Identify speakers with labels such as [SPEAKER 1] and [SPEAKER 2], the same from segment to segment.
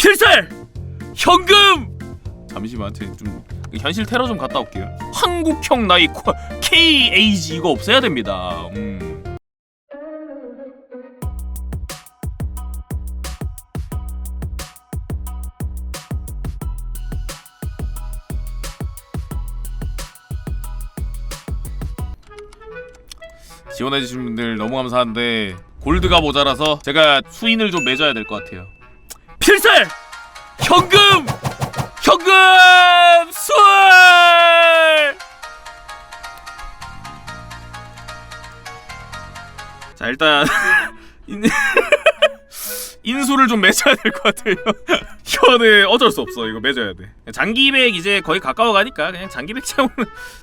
[SPEAKER 1] 필살! 현금! 잠시만 저좀 현실 테러 좀 갔다 올게요 한국형 나이 코- KAG 이거 없애야 됩니다 음. 지원해주신 분들 너무 감사한데 골드가 모자라서 제가 수인을 좀 맺어야 될 것 같아요 필살! 현금! 현금! 수월! 자 일단 인... 인수를 좀 맺어야 될 것 같아요 이거는 어쩔 수 없어 이거 맺어야 돼 장기백 이제 거의 가까워 가니까 그냥 장기백 채우는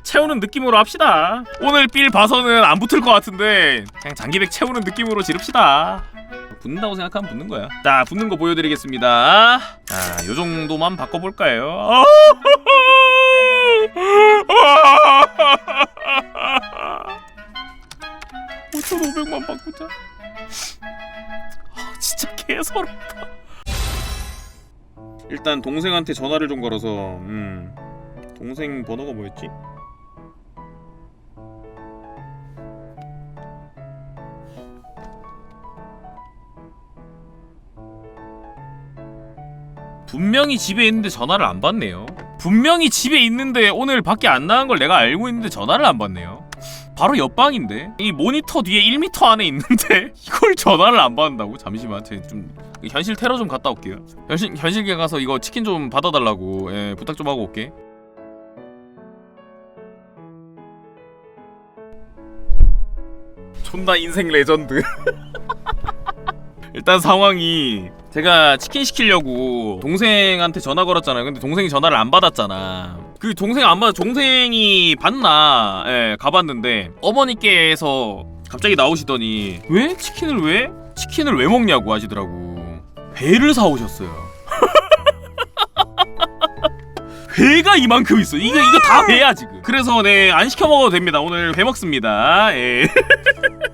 [SPEAKER 1] 채우는 느낌으로 합시다 오늘 빌 봐서는 안 붙을 것 같은데 그냥 장기백 채우는 느낌으로 지릅시다 붙는다고 생각하면 붙는 거야. 자 붙는 거 보여드리겠습니다. 자 요 정도만 바꿔볼까요? 5,500만 바꾸자. 아, 진짜 개서럽다. 일단 동생한테 전화를 좀 걸어서 음 동생 번호가 뭐였지? 분명히 집에 있는데 전화를 안 받네요. 분명히 집에 있는데 오늘 밖에 안 나간 걸 내가 알고 있는데 전화를 안 받네요. 바로 옆방인데 이 모니터 뒤에 1m 안에 있는데 이걸 전화를 안 받는다고? 잠시만 제가 좀 현실 테러 좀 갔다 올게요. 현실 현실계 가서 이거 치킨 좀 받아달라고 예, 부탁 좀 하고 올게. 존나 인생 레전드. 일단 상황이 제가 치킨 시키려고 동생한테 전화 걸었잖아요. 근데 동생이 전화를 안 받았잖아. 그 동생 안 받아 동생이 받나? 예, 가봤는데 어머니께서 갑자기 나오시더니 왜 치킨을 왜 치킨을 왜 먹냐고 하시더라고. 회를 사오셨어요. 회가 이만큼 있어. 이거 이거 다 회야 지금. 그래서 네 안 시켜 먹어도 됩니다. 오늘 회 먹습니다. 예.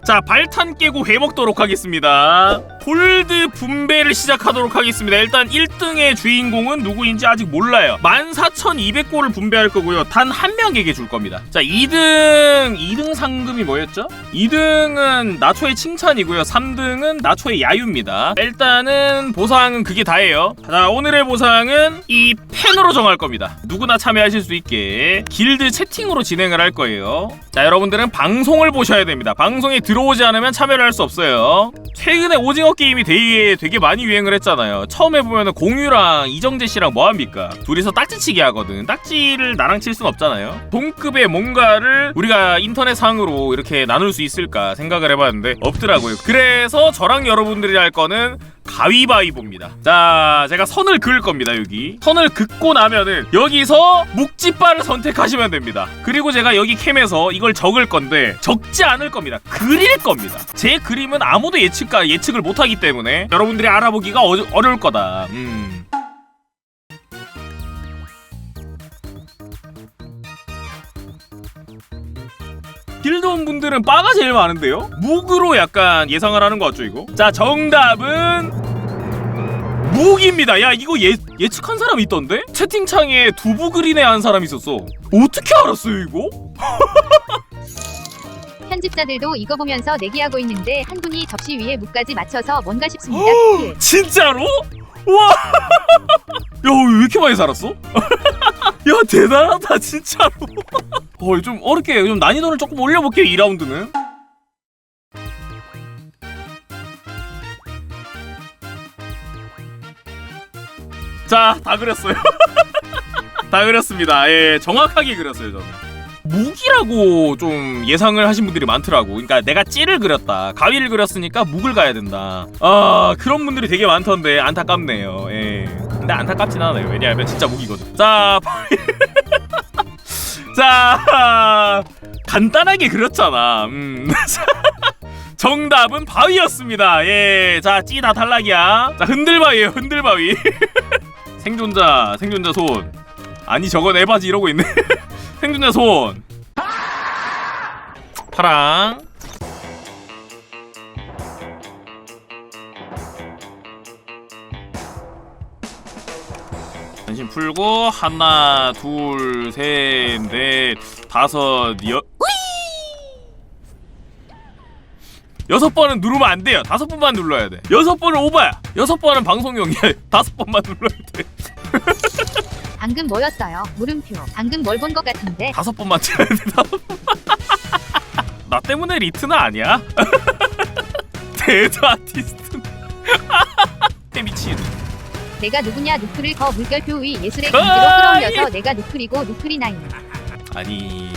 [SPEAKER 1] 자 발탄 깨고 회 먹도록 하겠습니다. 골드 분배를 시작하도록 하겠습니다. 일단 1등의 주인공은 누구인지 아직 몰라요. 14,200골을 분배할 거고요. 단 한 명에게 줄 겁니다. 자 2등 2등 상금이 뭐였죠? 2등은 나초의 칭찬이고요. 3등은 나초의 야유입니다. 일단은 보상은 그게 다예요. 자 오늘의 보상은 이 펜으로 정할 겁니다. 누구나 참여하실 수 있게 길드 채팅으로 진행을 할 거예요. 자 여러분들은 방송을 보셔야 됩니다. 방송에 들어오지 않으면 참여를 할 수 없어요. 최근에 오징어 게임이 되게 되게 많이 유행을 했잖아요. 처음 해보면 공유랑 이정재 씨랑 뭐합니까? 둘이서 딱지치기 하거든. 딱지를 나랑 칠 순 없잖아요. 동급의 뭔가를 우리가 인터넷 상으로 이렇게 나눌 수 있을까 생각을 해봤는데 없더라고요. 그래서 저랑 여러분들이 할 거는 가위바위보입니다. 자, 제가 선을 그을 겁니다, 여기. 선을 긋고 나면은 여기서 묵지바를 선택하시면 됩니다. 그리고 제가 여기 캠에서 이걸 적을 건데 적지 않을 겁니다. 그릴 겁니다. 제 그림은 아무도 예측가 예측을 못 하기 때문에 여러분들이 알아보기가 어, 어려울 거다. 음. 길드원 분들은 빠가 제일 많은데요? 묵으로 약간 예상을 하는 거 같죠 이거? 자 정답은 묵입니다 야 이거 예, 예측한 사람이 있던데? 채팅창에 두부 그리네 한 사람이 있었어 어떻게 알았어요 이거?
[SPEAKER 2] 편집자들도 이거 보면서 내기하고 있는데 한 분이 접시 위에 무까지 맞춰서 뭔가 싶습니다. 예.
[SPEAKER 1] 진짜로? 와! 야, 왜 이렇게 많이 살았어? 야, 대단하다, 진짜로. 어, 좀 어렵게, 좀 난이도를 조금 올려볼게요, 2라운드는. 자, 다 그렸어요. 다 그렸습니다. 예, 정확하게 그렸어요, 저는. 묵이라고 좀 예상을 하신 분들이 많더라고. 그러니까 내가 찌를 그렸다. 가위를 그렸으니까 묵을 가야 된다. 아 그런 분들이 되게 많던데 안타깝네요. 예. 근데 안타깝진 않아요. 왜냐하면 진짜 묵이거든. 자, 자 간단하게 그렸잖아. 음. 정답은 바위였습니다. 예, 자 찌다 탈락이야. 자 흔들바위예요, 흔들바위. 생존자, 생존자 손. 아니 저건 에바지 이러고 있네. 생존자 손 파랑 전신 풀고 하나 둘셋넷 다섯 여 여섯 번은 누르면 안 돼요. 다섯 번만 눌러야 돼. 여섯 번은 오바야. 여섯 번은 방송용이야. 다섯 번만 눌러야 돼.
[SPEAKER 2] 방금 뭐였어요? 물음표. 방금 뭘 본 것 같은데.
[SPEAKER 1] 다섯 번만 쳐야 돼. 다섯 번만. 나 때문에 리트는 아니야. 데드 아티스트. 미친.
[SPEAKER 2] 내가 누구냐 누클을 거 물결표 위 예술의
[SPEAKER 1] 아,
[SPEAKER 2] 경지로 끌어올려서 내가 누클이고 누클이 나인.
[SPEAKER 1] 아니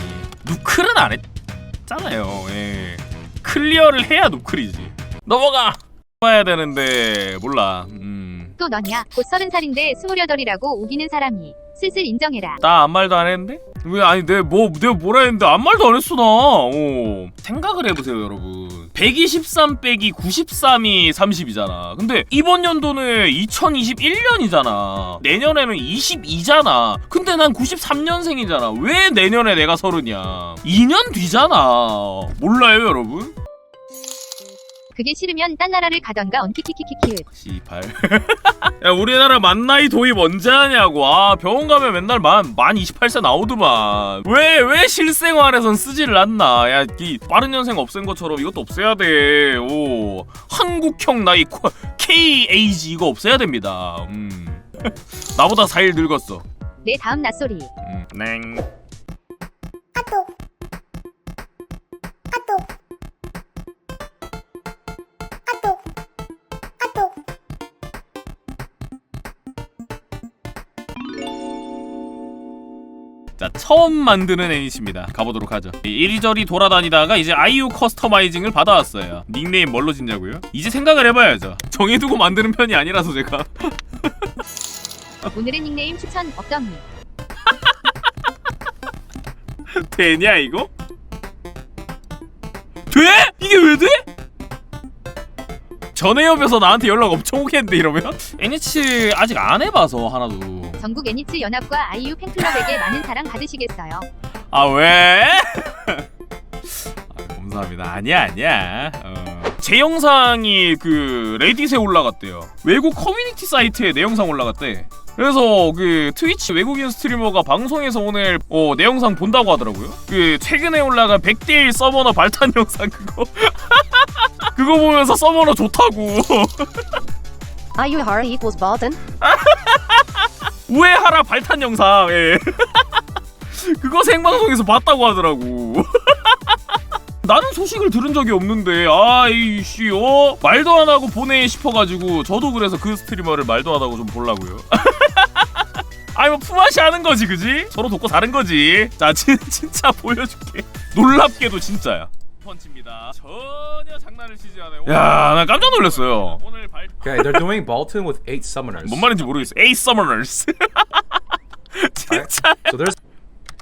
[SPEAKER 1] 누클은 안 했잖아요. 예. 클리어를 해야 누클이지. 넘어가. 봐야 되는데 몰라. 음.
[SPEAKER 2] 또 너냐? 곧 서른 살인데 스물여덟이라고 우기는 사람이. 슬슬 인정해라.
[SPEAKER 1] 나 아무 말도 안 했는데? 왜 아니 내가 뭐 내가 뭐라 했는데 아무 말도 안 했어 나. 어. 생각을 해보세요 여러분. 123 빼기 93이 30이잖아. 근데 이번 연도는 2021년이잖아. 내년에는 22잖아. 근데 난 93년생이잖아. 왜 내년에 내가 서른이야? 2년 뒤잖아. 몰라요 여러분?
[SPEAKER 2] 그게 싫으면 딴 나라를 가던가 언키키키키키.
[SPEAKER 1] 씨발. 야 우리나라 만 나이 도입 언제 하냐고. 아 병원 가면 맨날 만, 만 28세 나오더만. 왜, 왜 실생활에선 쓰지를 않나. 야, 이 빠른 년생 없앤 것처럼 이것도 없애야 돼. 오. 한국형 나이 코- KAG 이거 없애야 됩니다. 음. 나보다 4일 늙었어.
[SPEAKER 2] 내 다음 낯소리.
[SPEAKER 1] 음. 냉. 자 처음 만드는 애니시입니다 가보도록 하죠 이리저리 돌아다니다가 이제 아이유 커스터마이징을 받아왔어요 닉네임 뭘로 짓냐고요? 이제 생각을 해봐야죠 정해두고 만드는 편이 아니라서 제가
[SPEAKER 2] 오늘의 닉네임 추천 없더니.
[SPEAKER 1] 되냐 이거? 돼? 이게 왜 돼? 전에 옆에서 나한테 연락 엄청 오겠는데 이러면? NH 아직 안 해봐서 하나도
[SPEAKER 2] 전국 애니츠 연합과 아이유 팬클럽에게 많은 사랑 받으시겠어요.
[SPEAKER 1] 아 왜? 아, 감사합니다. 아니야 아니야. 어. 제 영상이 그 레딧에 올라갔대요. 외국 커뮤니티 사이트에 내 영상 올라갔대. 그래서 그 트위치 외국인 스트리머가 방송에서 오늘 어, 내 영상 본다고 하더라고요. 그 최근에 올라간 100대1 서머너 발탄 영상 그거 그거 보면서 서머너 좋다고
[SPEAKER 3] IUHARA equals Balden.
[SPEAKER 1] 우회하라 발탄 영상. 예. 그거 생방송에서 봤다고 하더라고. 나는 소식을 들은 적이 없는데 아이씨 어? 말도 안 하고 보내 싶어가지고 저도 그래서 그 스트리머를 말도 안 하고 좀 보려고요. 아이 뭐 품앗이 하는 거지 그지? 서로 돕고 사는 거지. 자 진, 진짜 보여줄게. 놀랍게도 진짜야. 펀치입니다. 전혀 장난을 치지 않아요. 야나 깜짝 놀랐어요
[SPEAKER 4] Okay, they're doing Bolton with eight summoners.
[SPEAKER 1] 뭔 말인지 모르겠어 에이 서머너스 진짜
[SPEAKER 4] So there's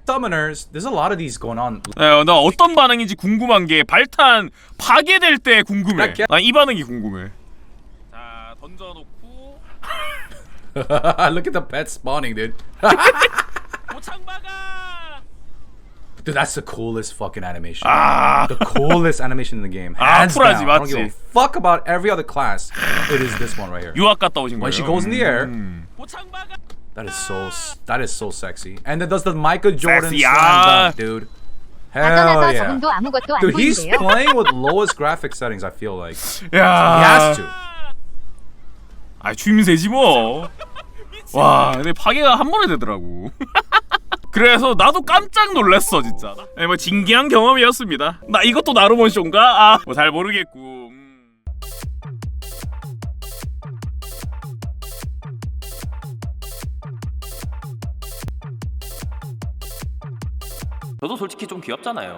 [SPEAKER 4] summoners. There's a lot of these going on.
[SPEAKER 1] 네, 나 어떤 반응인지 궁금한 게 발탄 파괴될 때 궁금해.
[SPEAKER 4] 야,
[SPEAKER 1] 난이 반응이 궁금해. 자 던져놓고
[SPEAKER 4] Look at the pets spawning, dude.
[SPEAKER 1] 고창박아.
[SPEAKER 4] Dude, that's the coolest fucking animation.
[SPEAKER 1] 아,
[SPEAKER 4] The coolest animation in the game.
[SPEAKER 1] 아,
[SPEAKER 4] Hands
[SPEAKER 1] 쿨하지,
[SPEAKER 4] down. I don't give a
[SPEAKER 1] 맞지?
[SPEAKER 4] fuck about every other class. It is this one right here.
[SPEAKER 1] 유학 갔다 오신 거예요.
[SPEAKER 4] When she goes in the air.
[SPEAKER 1] 음. 고창박아.
[SPEAKER 4] That is so. s- That is so sexy. And then does the Michael Jordan
[SPEAKER 1] Sexy,
[SPEAKER 4] slam
[SPEAKER 1] ah.
[SPEAKER 4] dunk, dude.
[SPEAKER 2] 나
[SPEAKER 4] Hell
[SPEAKER 2] 떠나서
[SPEAKER 4] yeah.
[SPEAKER 2] 저분도 아무것도 안
[SPEAKER 4] Dude, he's
[SPEAKER 2] 보이는데요.
[SPEAKER 4] playing with lowest graphic settings. I feel like he
[SPEAKER 1] 야.
[SPEAKER 4] has to.
[SPEAKER 1] 아 주임새지 뭐. 와, 근데 파괴가 한 번에 되더라고. 그래서 나도 깜짝 놀랐어 진짜. 네, 뭐 진기한 경험이었습니다. 나 이것도 나루몬 쇼인가? 아, 뭐 잘 모르겠고. 음. 저도 솔직히 좀 귀엽잖아요.